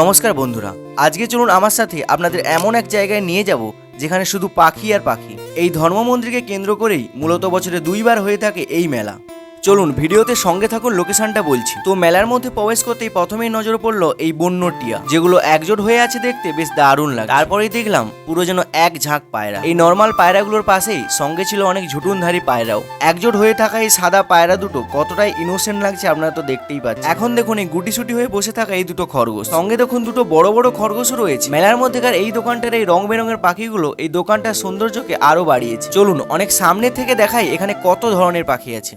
নমস্কার বন্ধুরা, আজকে চলুন আমার সাথে আপনাদের এমন এক জায়গায় নিয়ে যাব যেখানে শুধু পাখি আর পাখি। এই ধর্ম মন্দিরকে কেন্দ্র করেই মূলত বছরে দুইবার হয়ে থাকে এই মেলা। চলুন, ভিডিওতে সঙ্গে থাকুন লোকেশনটা বলছি। তো মেলার মধ্যে প্রবেশ করতেই প্রথমেই নজর পড়ল এই বন্য টিয়া যেগুলো একজোট হয়ে আছে দেখতে বেশ দারুণ লাগে তারপরেই দেখলাম পুরো যেন এক ঝাঁক পায়রা। এই নর্মাল পায়রাগুলোর পাশেই সঙ্গে ছিল অনেক ঝুটুনধারী পায়রাও। একজোট হয়ে থাকা এই সাদা পায়রা দুটো কতটাই ইনোসেন্ট লাগছে আপনারা তো দেখতেই পাচ্ছেন। এখন দেখুন এই গুটিসুটি হয়ে বসে থাকা এই দুটো খরগোশ। সঙ্গে দেখুন দুটো বড় বড় খরগোশও রয়েছে। মেলার মধ্যেকার এই দোকানটার এই রং বেরঙের পাখিগুলো এই দোকানটার সৌন্দর্যকে আরও বাড়িয়েছে। চলুন, অনেক সামনে থেকে দেখাই এখানে কত ধরনের পাখি আছে।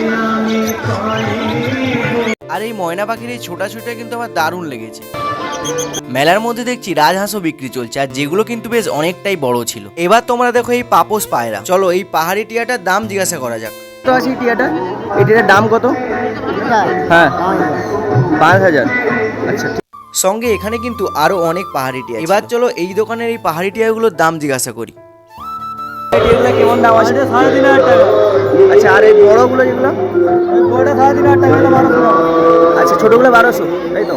আর এই ময়না পাখির এই ছোটাছুটিটা কিন্তু আমার দারুণ লেগেছে। মেলার মধ্যে দেখছি রাজহাঁসও বিক্রি চলছে আর যেগুলো কিন্তু বেশ অনেকটাই বড় ছিল। এবার তোমরা দেখো এই পাপোস পায়রা। চলো এই পাহাড়ি টিয়াটার দাম জিজ্ঞাসা করা যাক। কত আছে এই টিয়াটা এই টিয়াটার দাম কত? হ্যাঁ। পাঁচ হাজার। আচ্ছা সঙ্গে এখানে কিন্তু আরও অনেক পাহাড়ি টিয়া এবার চলো এই দোকানের এই পাহাড়ি টিয়াগুলোর দাম জিজ্ঞাসা করি। কেমন দাম আছে? সাড়ে তিন হাজার টাকা। আচ্ছা আর এই বড়গুলো যেগুলো? বড়টা সাড়ে তিন হাজার টাকা বারোশো আচ্ছা ছোটোগুলো বারোশো তাই তো?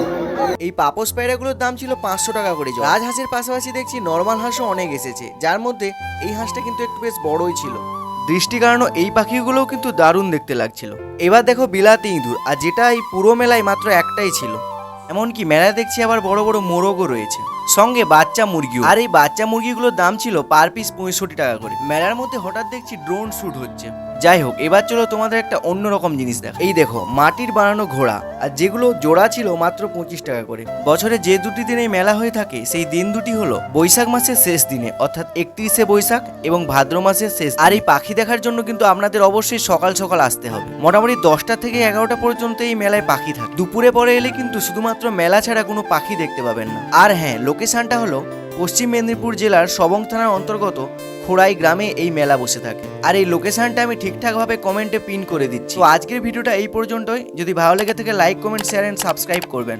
এই পাপোস পায়রাগুলোর দাম ছিল পাঁচশো টাকা করে। রাজহাঁসের পাশাপাশি দেখছি নর্মাল হাঁসও অনেক এসেছে যার মধ্যে এই হাঁসটা কিন্তু একটু বেশ বড়ই ছিল। দৃষ্টি কারণে এই পাখিগুলোও কিন্তু দারুণ দেখতে লাগছিল। এবার দেখো বিলাতি ইঁদুর আর যেটা এই পুরো মেলায় মাত্র একটাই ছিল। এমনকি মেলায় দেখছি আবার বড় বড় মোরগও রয়েছে। সঙ্গে বাচ্চা মুরগিও। আর এই বাচ্চা মুরগিগুলোর দাম ছিল পার পিস পঁয়ষট্টি টাকা করে। মেলার মধ্যে হঠাৎ দেখছি ড্রোন শ্যুট হচ্ছে। যাই হোক, এবার চলো তোমাদের একটা অন্যরকম জিনিস দেখো। এই দেখো, মাটির বানানো ঘোড়া, আর যেগুলো জোড়া ছিল মাত্র পঁচিশ টাকা করে। বছরে যে দুটি দিনে মেলা হয়ে থাকে, সেই দিন দুটি হলো বৈশাখ মাসের শেষ দিনে, অর্থাৎ একত্রিশে বৈশাখ এবং ভাদ্র মাসের শেষ আর এই পাখি দেখার জন্য কিন্তু আপনাদের অবশ্যই সকাল সকাল আসতে হবে। মোটামুটি দশটা থেকে এগারোটা পর্যন্ত এই মেলায় পাখি থাকে। দুপুরে পরে এলে কিন্তু শুধুমাত্র মেলা ছাড়া কোনো পাখি দেখতে পাবেন না। আর হ্যাঁ লোকেশনটা হলো পশ্চিম মেদিনীপুর জেলার সবং থানার অন্তর্গত খোড়াই গ্রামে এই মেলা বসে থাকে। আর এই লোকেশনটা আমি ঠিকঠাকভাবে কমেন্টে পিন করে দিচ্ছি। তো আজকের ভিডিওটা এই পর্যন্তই। যদি ভালো লেগে থাকে like comment share and subscribe করবেন।